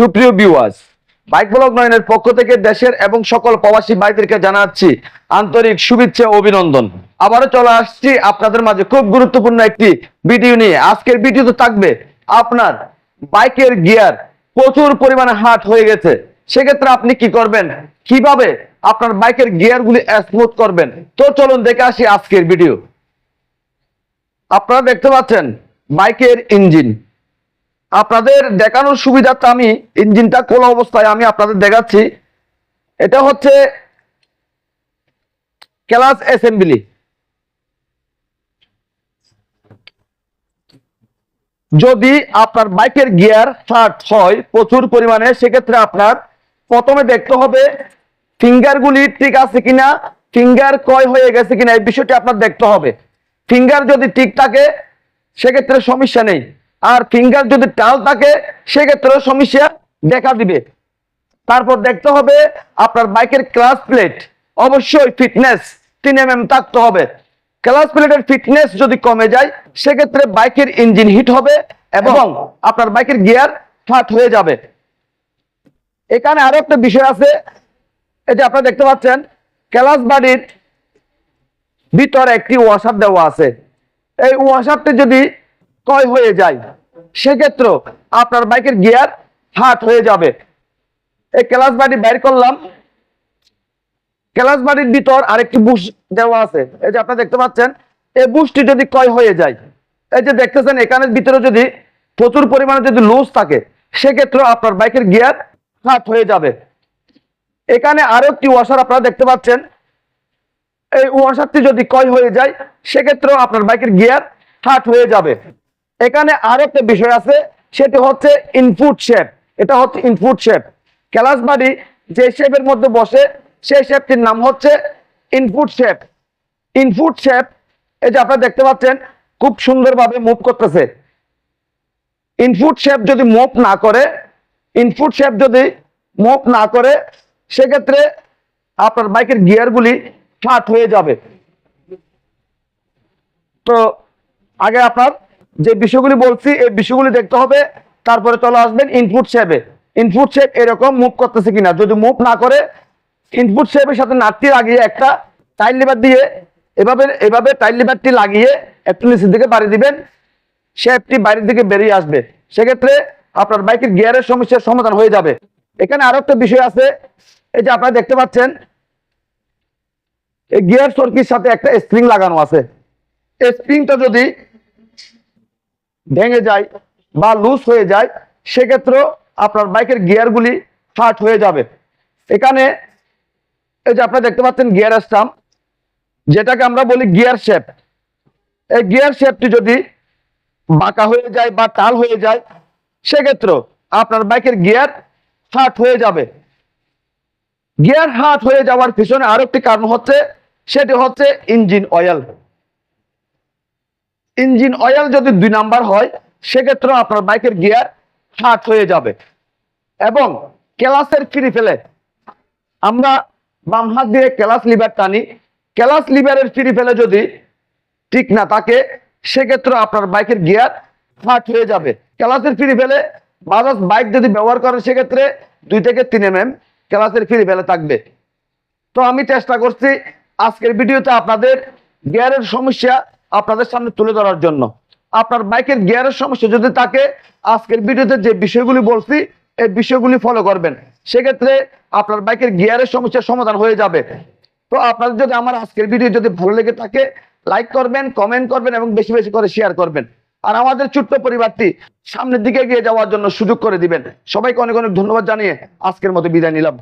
সুপ্রিয় viewers bike blog নয়নের পক্ষ থেকে দেশের এবং সকল প্রবাসী ভাইদেরকে জানাচ্ছি আন্তরিক শুভেচ্ছা অভিনন্দন। আবারও চলে আসছি আপনাদের মাঝে খুব গুরুত্বপূর্ণ একটি ভিডিও নিয়ে। আজকের ভিডিওতে থাকবে আপনার বাইকের গিয়ার। প্রচুর পরিমাণে হাট হয়ে গেছে। সেক্ষেত্রে আপনি কি করবেন? কীভাবে আপনার বাইকের গিয়ারগুলি স্মুথ করবেন? তো চলুন দেখে আসি আজকের ভিডিও আপনারা দেখতে পাচ্ছেন বাইকের ইঞ্জিন আপনাদের দেখানোর সুবিধার্থে আমি ইঞ্জিনটা খোলা অবস্থায় আমি আপনাদের দেখাচ্ছি। এটা হচ্ছে ক্লাস অ্যাসেম্বলি। যদি আপনার বাইকের গিয়ার ফাট হয় প্রচুর পরিমাণে, সেক্ষেত্রে আপনার প্রথমে দেখতে হবে ফিঙ্গারগুলি ঠিক আছে কিনা, ফিঙ্গার কয় হয়ে গেছে কিনা, এই বিষয়টি আপনার দেখতে হবে। ফিঙ্গার যদি ঠিক থাকে, সেক্ষেত্রে সমস্যা নেই। আর ফিঙ্গার যদি টাল থাকে সেক্ষেত্রেও সমস্যা দেখা দিবে। তারপর দেখতে হবে আপনার বাইকের ক্লাস প্লেট অবশ্যই ফিটনেস তিন এম এম থাকতে হবে। ক্লাস প্লেটের ফিটনেস যদি কমে যায় সেক্ষেত্রে বাইকের ইঞ্জিন হিট হবে এবং আপনার বাইকের গিয়ার ফাট হয়ে যাবে। এখানে আরও একটা বিষয় আছে। এই যে আপনারা দেখতে পাচ্ছেন ক্লাস বাড়ির ভিতরে একটি ওয়াশার দেওয়া আছে। এই ওয়াশারটি যদি ক্ষয় হয়ে যায়। সেক্ষেত্রে আপনার বাইকের গিয়ার হাট হয়ে যাবে। এই ক্লাস বাড়ি বের করলাম। ক্লাস বাড়ির ভিতর আরেকটি বুশ দেওয়া আছে। এই যে আপনারা দেখতে পাচ্ছেন, এই বুশটি যদি ক্ষয় হয়ে যায়, এই যে দেখতেছেন, এখানের ভিতরে যদি প্রচুর পরিমাণে যদি লুজ থাকে, সেক্ষেত্রে আপনার বাইকের গিয়ার হাট হয়ে যাবে। এখানে আরও একটি ওয়াশার আপনারা দেখতে পাচ্ছেন। এই ওয়াশারটি যদি ক্ষয় হয়ে যায় সেক্ষেত্রেও আপনার বাইকের গিয়ার হাট হয়ে যাবে। এখানে আর একটা বিষয় আছে, সেটি হচ্ছে ইনপুট শেপ এটা হচ্ছে ইনপুট শেপ ক্যালাস বাড়ি যে শেপের মধ্যে বসে, সেই শেপটির নাম হচ্ছে ইনপুট শেপ ইনপুট শেপ এই যে আপনারা দেখতে পাচ্ছেন, খুব সুন্দরভাবে মুভ করতেছে। ইনপুট শেপ যদি মুভ না করে ইনপুট শেপ যদি মুভ না করে, সেক্ষেত্রে আপনার বাইকের গিয়ারগুলি ফ্লাট হয়ে যাবে। তো, আগে আপনার যে বিষয়গুলি বলছি, এই বিষয়গুলি দেখতে হবে। তারপরে চলে আসবেন ইনপুট শেপে ইনপুট শেপ এরকম মুভ করতেছে কিনা? যদি মুভ না করে ইনপুট শেপের সাথে নাটটি লাগিয়ে একটা টাইল লিভার দিয়ে এভাবে এভাবে টাইল লিভারটি লাগিয়ে একটু নিচের দিকে বাড়ি দিবেন। শেপটি বাইরের দিকে বেরিয়ে আসবে। সেক্ষেত্রে আপনার বাইকের গিয়ারের সমস্যার সমাধান হয়ে যাবে। এখানে আরও একটা বিষয় আছে। এই যে আপনারা দেখতে পাচ্ছেন, এই গিয়ার সর্কির সাথে একটা স্প্রিং লাগানো আছে। স্প্রিংটা যদি ভেঙে যায় বা লুজ হয়ে যায়, সেক্ষেত্রেও আপনার বাইকের গিয়ারগুলি ফাট হয়ে যাবে। এখানে এই যে আপনারা দেখতে পাচ্ছেন গিয়ার স্টাম যেটাকে আমরা বলি গিয়ার শেপ এই গিয়ার শেপটি যদি বাঁকা হয়ে যায় বা টাল হয়ে যায়, সেক্ষেত্রেও আপনার বাইকের গিয়ার ফাট হয়ে যাবে। গিয়ার হাট হয়ে যাওয়ার পিছনে আরও একটি কারণ হচ্ছে, সেটি হচ্ছে ইঞ্জিন অয়েল ইঞ্জিন অয়েল যদি দুই নাম্বার হয় সেক্ষেত্রে আপনার বাইকের গিয়ার হাট হয়ে যাবে। এবং ক্লাসের ফ্রি ফেলে আমরা বাম হাত দিয়ে ক্লাস লিভার টানি। ক্লাস লিভারের ফ্রি ফেলে যদি ঠিক না থাকে সেক্ষেত্রে আপনার বাইকের গিয়ার ফাট হয়ে যাবে। ক্লাসের ফ্রি ফেলে বাজাজ বাইক যদি ব্যবহার করেন সেক্ষেত্রে দুই থেকে তিন এম এম ক্লাসের ফ্রি ফেলে থাকবে। তো আমি চেষ্টা করছি আজকের ভিডিওতে আপনাদের গিয়ারের সমস্যা আপনাদের সামনে তুলে ধরার জন্য। আপনার বাইকের গিয়ারের সমস্যা, যদি থাকে আজকের ভিডিওতে যে বিষয়গুলি বলছি, এই বিষয়গুলি ফলো করবেন, সেক্ষেত্রে আপনার বাইকের গিয়ারের সমস্যার সমাধান হয়ে যাবে। তো আপনাদের যদি আমার আজকের ভিডিও যদি ভালো লেগে থাকে লাইক করবেন কমেন্ট করবেন এবং বেশি বেশি করে শেয়ার করবেন। আর আমাদের ছোট্ট পরিবারটি সামনের দিকে এগিয়ে যাওয়ার জন্য সুযোগ করে দিবেন। সবাইকে অনেক অনেক ধন্যবাদ জানিয়ে আজকের মতো বিদায় নিলাম।